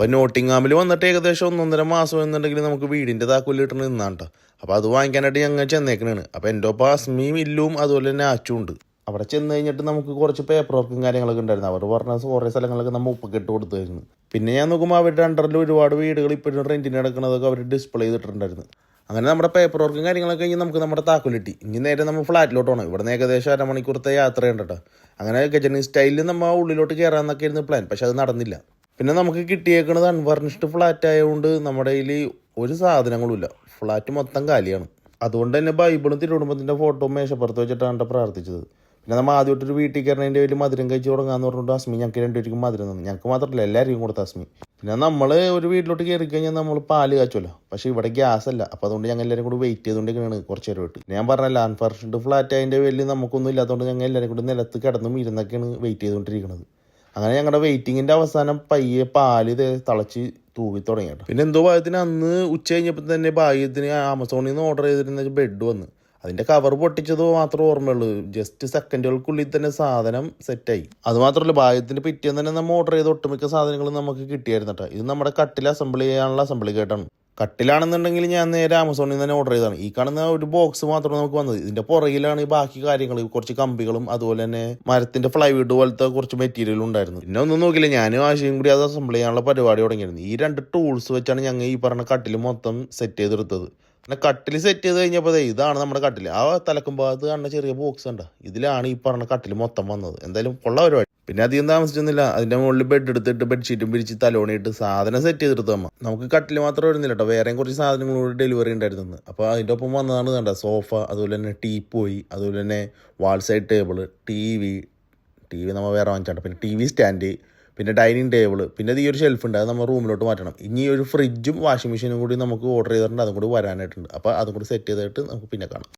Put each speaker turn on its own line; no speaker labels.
അപ്പോൾ നോട്ടിങ്ങാമിൽ വന്നിട്ട് ഏകദേശം ഒന്നൊന്നര മാസം എന്നുണ്ടെങ്കിൽ നമുക്ക് വീടിന്റെ താക്കോൽ കിട്ടണ നിന്നാണ് കേട്ടോ അപ്പോൾ അത് വാങ്ങിക്കാനായിട്ട് ഞങ്ങൾ ചെന്നേക്കണാണ്. അപ്പോൾ എന്റെ ഒപ്പം അസ്മിയും ഇല്ലും അതുപോലെ തന്നെ ആച്ചും ഉണ്ട്. അവിടെ ചെന്ന് കഴിഞ്ഞിട്ട് നമുക്ക് കുറച്ച് പേപ്പർ വർക്കും കാര്യങ്ങളൊക്കെ ഉണ്ടായിരുന്നു. അവർ പറഞ്ഞ കുറേ സ്ഥലങ്ങളൊക്കെ നമ്മൾ ഉപ്പൊക്കെ ഇട്ട് കൊടുത്തായിരുന്നു. പിന്നെ ഞാൻ നോക്കുമ്പോൾ അവരുടെ അണ്ടറിൽ ഒരുപാട് വീടുകൾ ഇപ്പോഴും റെന്റിന് നടക്കുന്നതൊക്കെ അവർ ഡിസ്പ്ലേ ചെയ്തിട്ടുണ്ടായിരുന്നു. അങ്ങനെ നമ്മുടെ പേപ്പർ വർക്കും കാര്യങ്ങളൊക്കെ കഴിഞ്ഞ് നമുക്ക് നമ്മുടെ താക്കോലിട്ടി ഇനി നേരെ നമ്മൾ ഫ്ലാറ്റിലോട്ട് പോകണം ഇവിടെ നിന്ന് ഏകദേശം അരമണിക്കൂറത്തെ യാത്രയുണ്ട് കേട്ടോ അങ്ങനെ ഗജനി സ്റ്റൈലിൽ നമ്മൾ ഉള്ളിലോട്ട് കയറാമെന്നൊക്കെ ആയിരുന്നു പ്ലാൻ പക്ഷെ അത് നടന്നില്ല. പിന്നെ നമുക്ക് കിട്ടിയേക്കുന്നത് അൺഫർണിഷ്ഡ് ഫ്ലാറ്റ് ആയതുകൊണ്ട് നമ്മുടെ കയ്യിൽ ഒരു സാധനങ്ങളുമില്ല. ഫ്ലാറ്റ് മൊത്തം കാലിയാണ്. അതുകൊണ്ട് തന്നെ ബൈബിളും തിരുവനന്തപുരത്തിന്റെ ഫോട്ടോ മേശപ്പുറത്ത് വെച്ചിട്ടാണ് പ്രാർത്ഥിച്ചത്. പിന്നെ നമ്മൾ ആദ്യമായിട്ടൊരു വീട്ടിൽ കയറുന്നതിന്റെ വലിയ മധുരം കഴിച്ച് തുടങ്ങാന്ന് പറഞ്ഞിട്ട് അസ്മി ഞങ്ങൾക്ക് രണ്ടുപേർക്കും മധുരം തന്നു. ഞങ്ങൾക്ക് മാത്രമല്ല എല്ലാവർക്കും കൊടുത്ത അസ്മി. പിന്നെ നമ്മൾ ഒരു വീട്ടിലോട്ട് കയറി കഴിഞ്ഞാൽ നമ്മൾ പാൽ കാച്ചുമല്ലോ പക്ഷേ ഇവിടെ ഗ്യാസ് അല്ല. അപ്പോൾ അതുകൊണ്ട് ഞങ്ങൾ എല്ലാവരും കൂടി വെയിറ്റ് ചെയ്തുകൊണ്ടിരിക്കുകയാണ് കുറച്ച് നേരമായിട്ട് ഞാൻ പറഞ്ഞല്ല അൺഫർണിഷ്ഡ് ഫ്ലാറ്റ് അതിന്റെ വലിയ നമുക്കൊന്നും ഇല്ലാത്തതുകൊണ്ട് ഞങ്ങൾ എല്ലാവരും കൂടി നിലത്ത് കിടന്നും ഇരുന്നൊക്കെയാണ് വെയിറ്റ് ചെയ്തുകൊണ്ടിരിക്കുന്നത് അങ്ങനെ ഞങ്ങളുടെ വെയിറ്റിങ്ങിന്റെ അവസാനം പയ്യെ പാൽ തിളച്ച് തൂവി തുടങ്ങി പിന്നെ എന്തോ ഭാഗ്യത്തിന് അന്ന് ഉച്ച കഴിഞ്ഞപ്പോൾ തന്നെ ഭാഗ്യത്തിന് ആമസോണിൽ നിന്ന് ഓർഡർ ചെയ്തിരുന്ന ബെഡ് വന്ന്. അതിന്റെ കവർ പൊട്ടിച്ചത് മാത്രമേ ഓർമ്മയുള്ളൂ. ജസ്റ്റ് സെക്കൻഡുകൾക്കുള്ളിൽ തന്നെ സാധനം സെറ്റായി അത് മാത്രമല്ല ഭാഗ്യത്തിന് പിറ്റേന്ന് തന്നെ നമ്മൾ ഓർഡർ ചെയ്ത ഒട്ടുമിക്ക സാധനങ്ങളും നമുക്ക് കിട്ടിയായിരുന്നു കേട്ടോ. ഇത് നമ്മുടെ കട്ടിൽ അസംബിൾ ചെയ്യാനുള്ള അസംബിൾ കേട്ടാണ് കട്ടിലാണെന്നുണ്ടെങ്കിൽ ഞാൻ നേരെ ആമസോണിൽ നിന്ന് തന്നെ ഓർഡർ ചെയ്തതാണ്. ഈ കാണുന്ന ഒരു ബോക്സ് മാത്രം നമുക്ക് വന്നത്. ഇതിന്റെ പുറകിലാണ് ഈ ബാക്കി കാര്യങ്ങൾ കുറച്ച് കമ്പികളും അതുപോലെ തന്നെ മരത്തിന്റെ ഫ്ലൈവുഡ് പോലത്തെ കുറച്ച് മെറ്റീരിയലും ഉണ്ടായിരുന്നു പിന്നെ ഒന്നും നോക്കില്ല ഞാനും ആശയും കൂടി അത് അസംബിൾ ചെയ്യാനുള്ള പരിപാടി തുടങ്ങിയിരുന്നു. ഈ രണ്ട് ടൂൾസ് വെച്ചാണ് ഞങ്ങൾ ഈ പറഞ്ഞ കട്ടിൽ മൊത്തം സെറ്റ് ചെയ്തെടുത്തത്. പിന്നെ കട്ടിൽ സെറ്റ് ചെയ്ത് കഴിഞ്ഞപ്പോൾ ഇതാണ് നമ്മുടെ കട്ടിൽ ആ തലക്കും ഭാഗത്ത് കാണുന്ന ചെറിയ ബോക്സ് ഉണ്ട് ഇതിലാണ് ഈ പറഞ്ഞ കട്ടിൽ മൊത്തം വന്നത്. എന്തായാലും കൊള്ള പരിപാടി പിന്നെ അധികം താമസിച്ചൊന്നുമില്ല. അതിന്റെ മുകളിൽ ബെഡ് എടുത്തിട്ട് ബെഡ്ഷീറ്റും പിരിച്ച് തലോണിയിട്ട് സാധനം സെറ്റ് ചെയ്തെടുത്തു അമ്മ. നമുക്ക് കട്ടിൽ മാത്രം വരുന്നില്ല കേട്ടോ വേറെയും കുറച്ച് സാധനങ്ങളോട് ഡെലിവറി ഉണ്ടായിരുന്നു. അപ്പോൾ അതിന്റെ ഒപ്പം വന്നതാണ് കണ്ട സോഫ അതുപോലെ തന്നെ ടീപ്പോയി അതുപോലെ തന്നെ wall side table TV TV നമ്മൾ വേറെ വാങ്ങിച്ചു പിന്നെ ടി വി സ്റ്റാൻഡ് പിന്നെ ഡൈനിങ് ടേബിൾ പിന്നെ ഈ ഒരു ഷെൽഫ് ഉണ്ട്. അത് നമ്മൾ റൂമിലോട്ട് മാറ്റണം. ഇനി ഒരു ഫ്രിഡ്ജും വാഷിംഗ് മെഷീനും കൂടി നമുക്ക് ഓർഡർ ചെയ്തിട്ടുണ്ട്. അതും കൂടി വരാനായിട്ടുണ്ട്. അപ്പോൾ അതും കൂടി സെറ്റ് ചെയ്തിട്ട് നമുക്ക് പിന്നെ കാണാം.